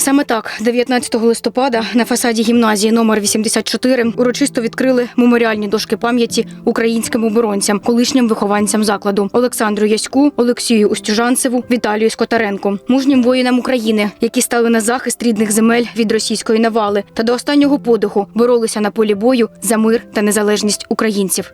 Саме так, 19 листопада на фасаді гімназії номер 84 урочисто відкрили меморіальні дошки пам'яті українським оборонцям, колишнім вихованцям закладу Олександру Яську, Олексію Устюжанцеву, Віталію Скотаренку, мужнім воїнам України, які стали на захист рідних земель від російської навали та до останнього подиху боролися на полі бою за мир та незалежність українців.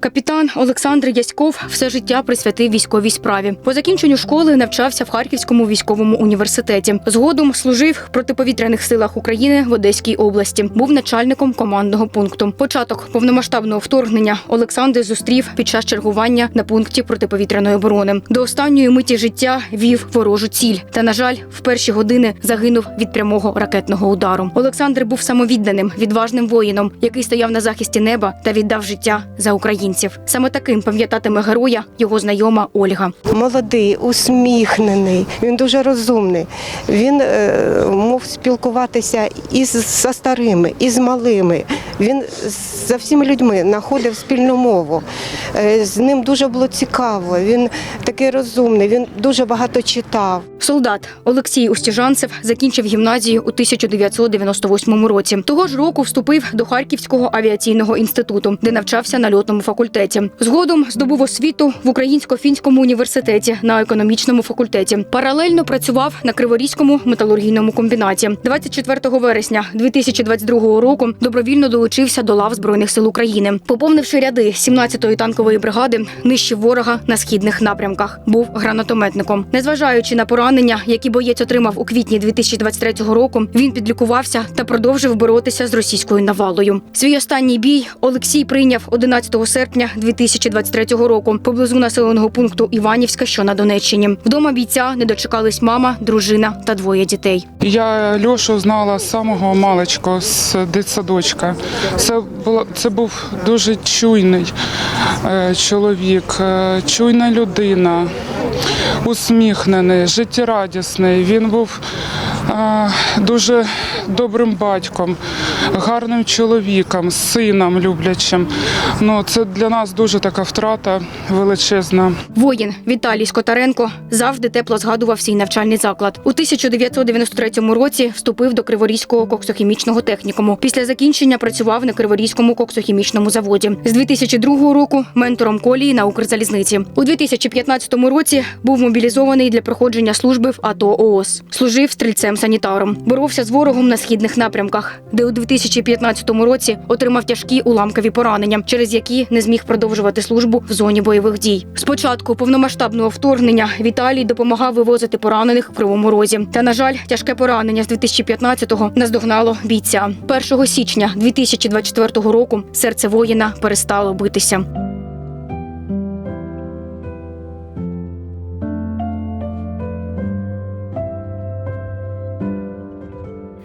Капітан Олександр Яськов все життя присвятив військовій справі. По закінченню школи навчався в Харківському військовому університеті. Згодом служив в протиповітряних силах України в Одеській області. Був начальником командного пункту. Початок повномасштабного вторгнення Олександр зустрів під час чергування на пункті протиповітряної оборони. До останньої миті життя вів ворожу ціль. Та на жаль, в перші години загинув від прямого ракетного удару. Олександр був самовідданим, відважним воїном, який стояв на захисті неба та віддав життя за українців. Саме таким пам'ятатиме героя його знайома Ольга. молодий, усміхнений, він дуже розумний. Він е, мог спілкуватися і з со старими, і з малими. Він за всіма людьми знаходив спільну мову. Е, з ним дуже було цікаво. Він такий розумний, він дуже багато читав. Солдат Олексій Устіжанцев закінчив гімназію у 1998 році. Того ж року вступив до Харківського авіаційного інституту, де навчався на льотному факультеті. Згодом здобув освіту в Українсько-фінському університеті на економічному факультеті. Паралельно працював на Криворізькому металургійному комбінаті. 24 вересня 2022 року добровільно долучився до лав збройних сил України, поповнивши ряди 17-ї танкової бригади, нищив ворога на східних напрямках. Був гранатометником. Незважаючи на поранення, які боєць отримав у квітні 2023 року, він підлікувався та продовжив боротися з російською навалою. Свій останній бій Олексій прийняв 11 серпня 2023 року поблизу населеного пункту Іванівська, що на Донеччині. Вдома бійця не дочекались мама, дружина та двоє дітей. Я Льошу знала з самого маличку, з дитсадочка. Це було це був дуже чуйний е, чоловік, е, чуйна людина, усміхнений, життєрадісний. Він був е, дуже добрим батьком, гарним чоловіком, сином люблячим. Ну, це для нас дуже така втрата величезна. Воїн Віталій Скотаренко завжди тепло згадував свій навчальний заклад. У 1993 році вступив до Криворізького коксохімічного технікуму. Після закінчення працював на Криворізькому коксохімічному заводі. З 2002 року ментором колії на Укрзалізниці. У 2015 році був мобілізований для проходження служби в АТО ООС. Служив стрільцем-санітаром. Боровся з ворогом на східних напрямках, де у 2015 році отримав тяжкі уламкові поранення, через які не зміг продовжувати службу в зоні бойових дій. Спочатку повномасштабного вторгнення Віталій допомагав вивозити поранених в кривому розі. Та на жаль, тяжке поранення з 2015-го наздогнало бійця. 1 січня 2024 року серце воїна перестало битися.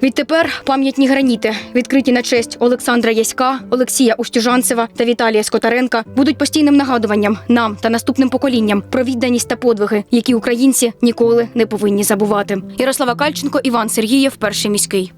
Відтепер пам'ятні граніти, відкриті на честь Олександра Яська, Олексія Устюжанцева та Віталія Скотаренка, будуть постійним нагадуванням нам та наступним поколінням про відданість та подвиги, які українці ніколи не повинні забувати. Ярослава Кальченко, Іван Сергієв, перший міський.